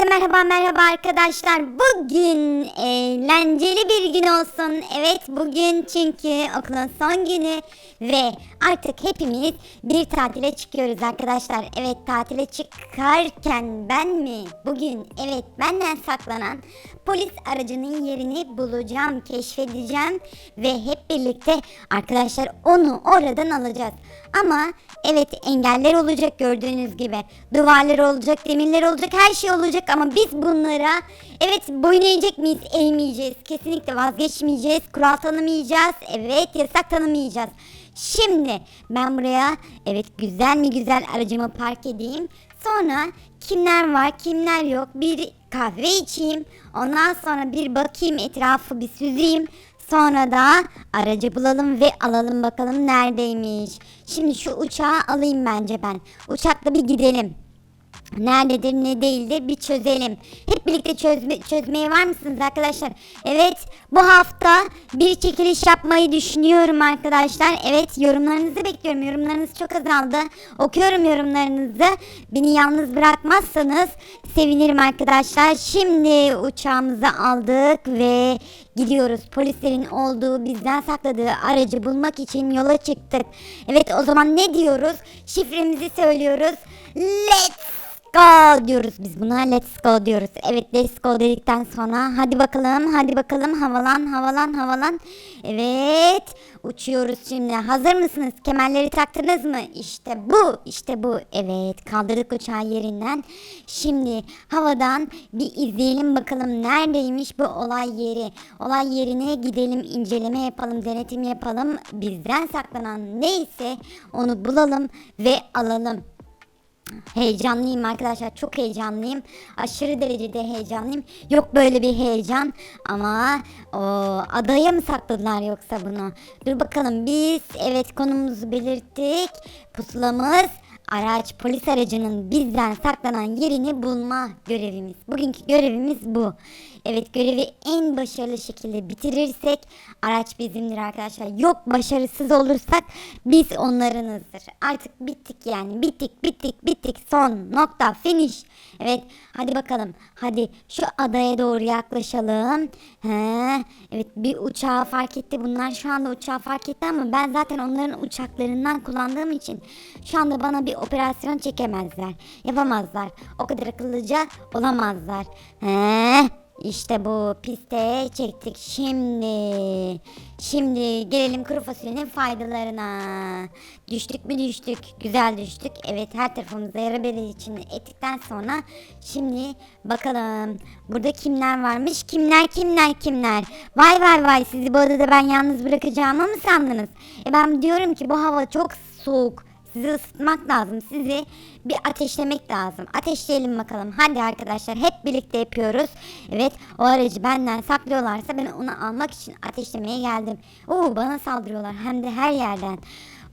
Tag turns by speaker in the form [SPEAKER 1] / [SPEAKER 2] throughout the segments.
[SPEAKER 1] Herkese merhaba merhaba arkadaşlar. Bugün eğlenceli bir gün olsun. Evet bugün çünkü okulun son günü ve artık hepimiz bir tatile çıkıyoruz arkadaşlar. Evet tatile çıkarken ben mi? Bugün evet benden saklanan polis aracının yerini bulacağım, keşfedeceğim ve hep birlikte arkadaşlar onu oradan alacağız. Ama evet engeller olacak gördüğünüz gibi. Duvarlar olacak, demirler olacak, her şey olacak ama biz bunlara evet boyun eğecek miyiz? Eğmeyeceğiz. Kesinlikle vazgeçmeyeceğiz. Kural tanımayacağız. Evet yasak tanımayacağız. Şimdi ben buraya evet güzel mi güzel aracımı park edeyim. Sonra kimler var kimler yok bir kahve içeyim. Ondan sonra bir bakayım etrafı bir süzeyim. Sonra da aracı bulalım ve alalım bakalım neredeymiş. Şimdi şu uçağı alayım bence ben. Uçakla bir gidelim. Nerededir ne değildir bir çözelim. Hep birlikte çözme, çözmeye var mısınız arkadaşlar? Evet bu hafta bir çekiliş yapmayı düşünüyorum arkadaşlar. Evet yorumlarınızı bekliyorum. Yorumlarınız çok azaldı. Okuyorum yorumlarınızı. Beni yalnız bırakmazsanız sevinirim arkadaşlar. Şimdi uçağımızı aldık ve gidiyoruz. Polislerin olduğu bizden sakladığı aracı bulmak için yola çıktık. Evet o zaman ne diyoruz? Şifremizi söylüyoruz. Let's go diyoruz biz buna let's go diyoruz. Evet let's go dedikten sonra hadi bakalım hadi bakalım havalan havalan havalan. Evet uçuyoruz şimdi hazır mısınız kemerleri taktınız mı? İşte bu işte bu evet kaldırdık uçağı yerinden. Şimdi havadan bir izleyelim bakalım neredeymiş bu olay yeri. Olay yerine gidelim inceleme yapalım denetim yapalım. Bizden saklanan neyse onu bulalım ve alalım. Heyecanlıyım arkadaşlar çok heyecanlıyım. Aşırı derecede heyecanlıyım. Yok böyle bir heyecan ama o adaya mı sakladılar yoksa bunu? Dur bakalım biz evet konumumuzu belirttik. Pusulamız araç polis aracının bizden saklanan yerini bulma görevimiz. Bugünkü görevimiz bu evet görevi en başarılı şekilde bitirirsek araç bizimdir arkadaşlar. Yok başarısız olursak biz onlarınızdır. Artık bittik yani. Bittik bittik bittik. Son nokta finish. Evet hadi bakalım. Hadi şu adaya doğru yaklaşalım. He, evet bir uçağı fark etti. Bunlar şu anda uçağı fark etti ama ben zaten onların uçaklarından kullandığım için şu anda bana bir operasyon çekemezler. Yapamazlar. O kadar akıllıca olamazlar. He, işte bu piste çektik şimdi. Şimdi gelelim kuru fasulyenin faydalarına. Düştük mü düştük. Güzel düştük. Evet her tarafımızda yara bere içinde ettikten sonra şimdi bakalım. Burada kimler varmış? Kimler kimler kimler? Vay vay vay sizi bu odada ben yalnız bırakacağımı mı sandınız? E ben diyorum ki bu hava çok soğuk. Sizi ısıtmak lazım. Sizi bir ateşlemek lazım. Ateşleyelim bakalım. Hadi arkadaşlar hep birlikte yapıyoruz. Evet o aracı benden saklıyorlarsa ben onu almak için ateşlemeye geldim. Oo bana saldırıyorlar hem de her yerden.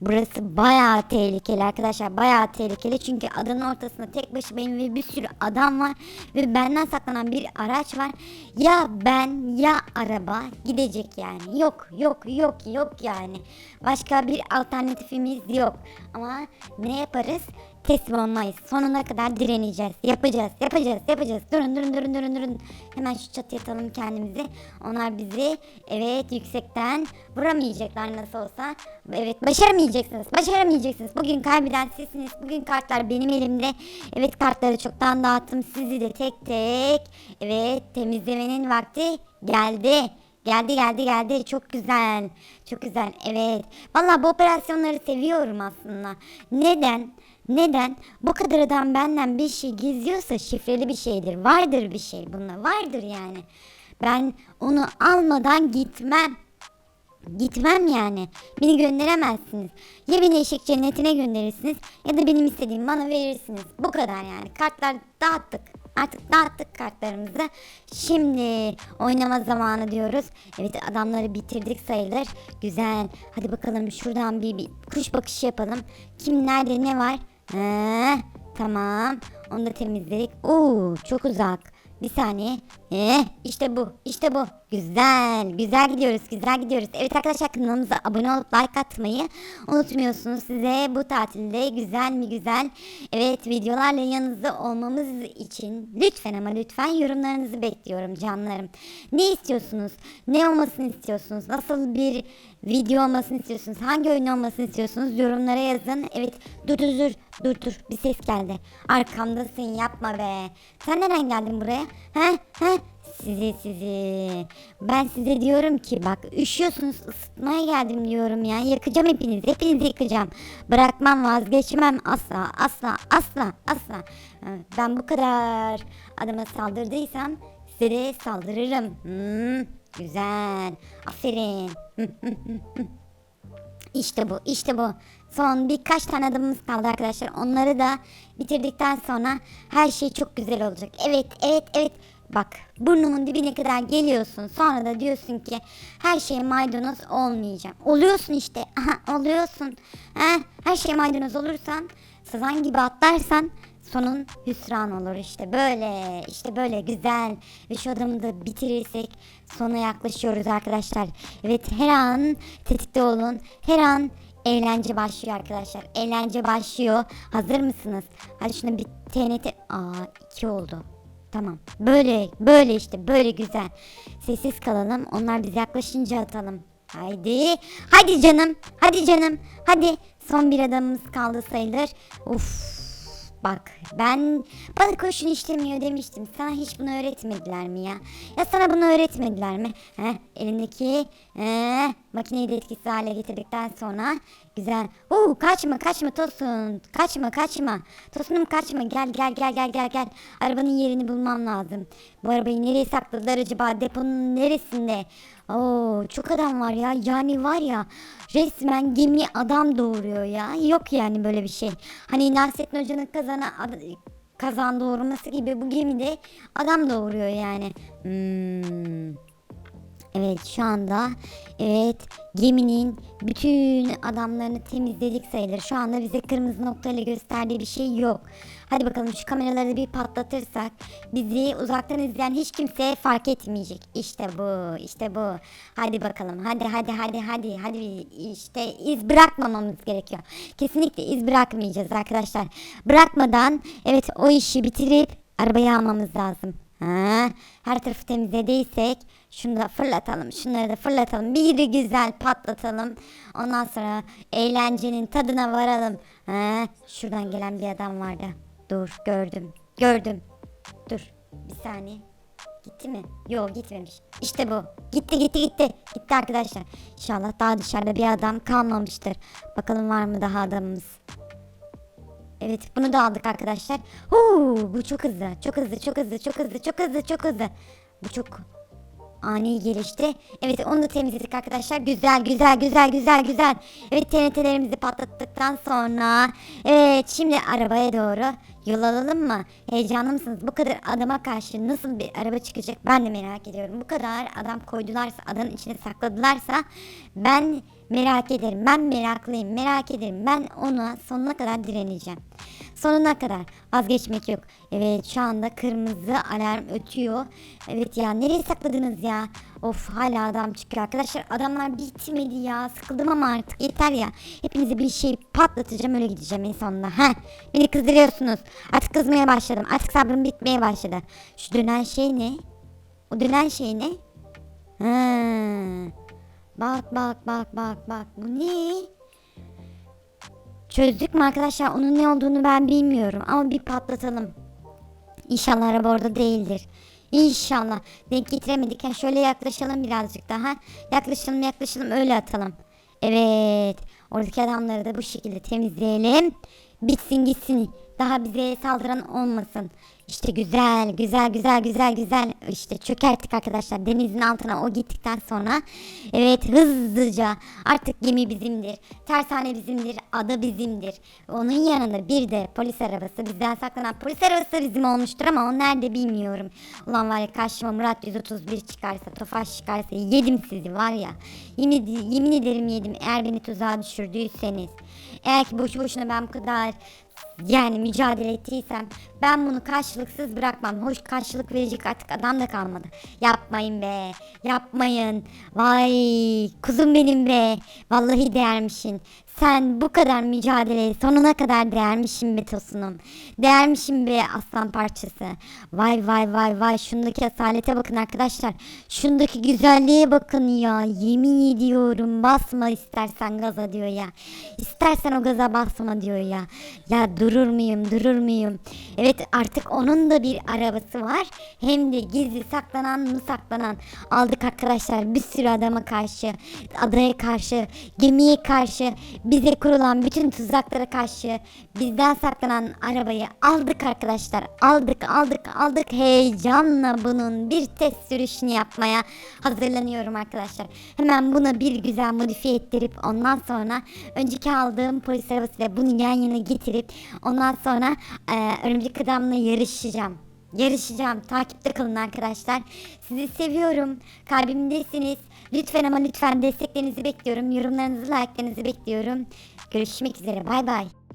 [SPEAKER 1] Burası bayağı tehlikeli arkadaşlar bayağı tehlikeli. Çünkü adanın ortasında tek başımayım ve bir sürü adam var ve benden saklanan bir araç var. Ya ben ya araba gidecek yani. Yok yok yok yok yani. Başka bir alternatifimiz yok. Ama ne yaparız teslim olmayız. Sonuna kadar direneceğiz. Yapacağız, yapacağız, yapacağız. Durun, durun, durun, durun, durun. Hemen şu çatıya atalım kendimizi. Onlar bizi evet yüksekten vuramayacaklar nasıl olsa. Evet başaramayacaksınız, başaramayacaksınız. Bugün kaybeden sizsiniz. Bugün kartlar benim elimde. Evet kartları çoktan dağıttım. Sizi de tek tek evet temizlemenin vakti geldi. Geldi geldi geldi çok güzel çok güzel evet Vallahi bu operasyonları seviyorum aslında neden neden bu kadar adam benden bir şey gizliyorsa şifreli bir şeydir vardır bir şey bunda vardır yani ben onu almadan gitmem Gitmem yani. Beni gönderemezsiniz. Ya beni eşek cennetine gönderirsiniz ya da benim istediğim bana verirsiniz. Bu kadar yani. Kartlar dağıttık. Artık dağıttık kartlarımızı. Şimdi oynama zamanı diyoruz. Evet adamları bitirdik sayılır. Güzel. Hadi bakalım şuradan bir, bir kuş bakışı yapalım. Kim nerede ne var? He, tamam. Onu da temizledik. Oo çok uzak. Bir saniye. Eh, işte bu, işte bu. Güzel, güzel gidiyoruz, güzel gidiyoruz. Evet arkadaşlar kanalımıza abone olup like atmayı unutmuyorsunuz. Size bu tatilde güzel mi güzel, evet videolarla yanınızda olmamız için lütfen ama lütfen yorumlarınızı bekliyorum canlarım. Ne istiyorsunuz? Ne olmasını istiyorsunuz? Nasıl bir video olmasını istiyorsunuz? Hangi oyun olmasını istiyorsunuz? Yorumlara yazın. Evet, dur dur dur, dur dur. Bir ses geldi. Arkamdasın, yapma be. Sen nereden geldin buraya? He? He? Sizi sizi. Ben size diyorum ki bak üşüyorsunuz ısıtmaya geldim diyorum ya. Yakacağım hepinizi. Hepinizi yakacağım. Bırakmam vazgeçmem asla asla asla asla. Ha, Ben bu kadar adama saldırdıysam size de saldırırım. Hmm, güzel. Aferin. İşte bu, işte bu. Son birkaç tane adımımız kaldı arkadaşlar. Onları da bitirdikten sonra her şey çok güzel olacak. Evet, evet, evet. Bak burnumun dibine kadar geliyorsun. Sonra da diyorsun ki her şey maydanoz olmayacağım. Oluyorsun işte. Aha, oluyorsun. Ha, her şey maydanoz olursan, sazan gibi atlarsan sonun hüsran olur işte böyle işte böyle güzel ve şu adımı da bitirirsek sona yaklaşıyoruz arkadaşlar. Evet her an tetikte olun her an eğlence başlıyor arkadaşlar eğlence başlıyor hazır mısınız? Hadi şuna bir TNT aa iki oldu. Tamam. Böyle böyle işte böyle güzel. Sessiz kalalım. Onlar biz yaklaşınca atalım. Haydi. Hadi canım. Hadi canım. Hadi. Son bir adamımız kaldı sayılır. Uf. Bak ben bana kurşun işlemiyor demiştim. Sana hiç bunu öğretmediler mi ya? Ya sana bunu öğretmediler mi? He, elindeki he, makineyi de etkisiz hale getirdikten sonra güzel. Oo kaçma kaçma Tosun. Kaçma kaçma. Tosunum kaçma. Gel gel gel gel gel gel. Arabanın yerini bulmam lazım. Bu arabayı nereye sakladılar acaba? Deponun neresinde? Oo çok adam var ya. Yani var ya resmen gemi adam doğuruyor ya. Yok yani böyle bir şey. Hani Nasrettin Hoca'nın kazana kazan doğurması gibi bu gemide adam doğuruyor yani. Hmm. Evet şu anda evet geminin bütün adamlarını temizledik sayılır. Şu anda bize kırmızı noktayla gösterdiği bir şey yok. Hadi bakalım şu kameraları bir patlatırsak bizi uzaktan izleyen hiç kimse fark etmeyecek. İşte bu işte bu. Hadi bakalım hadi hadi hadi hadi hadi işte iz bırakmamamız gerekiyor. Kesinlikle iz bırakmayacağız arkadaşlar. Bırakmadan evet o işi bitirip arabayı almamız lazım. Ha, her tarafı temizlediysek şunu da fırlatalım. Şunları da fırlatalım. Bir güzel patlatalım. Ondan sonra eğlencenin tadına varalım. Ha, şuradan gelen bir adam vardı. Dur gördüm. Gördüm. Dur bir saniye. Gitti mi? Yok gitmemiş. İşte bu. Gitti gitti gitti. Gitti arkadaşlar. İnşallah daha dışarıda bir adam kalmamıştır. Bakalım var mı daha adamımız. Evet bunu da aldık arkadaşlar. Huu, bu çok hızlı. Çok hızlı, çok hızlı, çok hızlı, çok hızlı, çok hızlı. Bu çok ani gelişti. Evet onu da temizledik arkadaşlar. Güzel, güzel, güzel, güzel, güzel. Evet TNT'lerimizi patlattıktan sonra evet şimdi arabaya doğru yol alalım mı? Heyecanlı mısınız? Bu kadar adama karşı nasıl bir araba çıkacak ben de merak ediyorum. Bu kadar adam koydularsa, adanın içine sakladılarsa ben merak ederim. Ben meraklıyım, merak ederim. Ben ona sonuna kadar direneceğim. Sonuna kadar vazgeçmek yok. Evet şu anda kırmızı alarm ötüyor. Evet ya nereye sakladınız ya? Of hala adam çıkıyor arkadaşlar. Adamlar bitmedi ya. Sıkıldım ama artık yeter ya. Hepinize bir şey patlatacağım öyle gideceğim en sonunda. Heh. Beni kızdırıyorsunuz. Artık kızmaya başladım. Artık sabrım bitmeye başladı. Şu dönen şey ne? O dönen şey ne? Ha. Bak bak bak bak bak. Bu ne? Çözdük mü arkadaşlar? Onun ne olduğunu ben bilmiyorum. Ama bir patlatalım. İnşallah araba orada değildir. İnşallah. Denk getiremedik. Ha, şöyle yaklaşalım birazcık daha. Yaklaşalım yaklaşalım öyle atalım. Evet. Oradaki adamları da bu şekilde temizleyelim. Bitsin gitsin. Daha bize saldıran olmasın. İşte güzel güzel güzel güzel güzel. İşte çökerttik arkadaşlar denizin altına o gittikten sonra. Evet hızlıca artık gemi bizimdir tersane bizimdir ada bizimdir. Onun yanında bir de polis arabası bizden saklanan polis arabası bizim olmuştur ama o nerede bilmiyorum. Ulan var ya karşıma Murat 131 çıkarsa Tofaş çıkarsa yedim sizi var ya. Yemin, yemin ederim yedim eğer beni tuzağa düşürdüyseniz. Eğer ki boşu boşuna ben bu kadar yani mücadele ettiysem ben bunu karşılıksız bırakmam. Hoş karşılık verecek artık adam da kalmadı. Yapmayın be. Yapmayın. Vay kuzum benim be. Vallahi değermişsin. Sen bu kadar mücadeleye sonuna kadar değermişsin be tosunum. Değermişsin be aslan parçası. Vay vay vay vay şundaki asalete bakın arkadaşlar. Şundaki güzelliğe bakın ya. Yemin ediyorum basma istersen gaza diyor ya. İstersen o gaza basma diyor ya. Ya durur muyum durur muyum? Evet artık onun da bir arabası var. Hem de gizli saklanan mı saklanan. Aldık arkadaşlar bir sürü adama karşı. Adaya karşı. Gemiye karşı. Bize kurulan bütün tuzaklara karşı. Bizden saklanan arabayı aldık arkadaşlar. Aldık aldık aldık. Heyecanla bunun bir test sürüşünü yapmaya hazırlanıyorum arkadaşlar. Hemen buna bir güzel modifiye ettirip ondan sonra önceki aldığım polis arabasıyla bunu yan yana getirip ondan sonra e, örümcek adamla yarışacağım. Yarışacağım. Takipte kalın arkadaşlar. Sizi seviyorum. Kalbimdesiniz. Lütfen ama lütfen desteklerinizi bekliyorum. Yorumlarınızı, like'larınızı bekliyorum. Görüşmek üzere. Bay bay.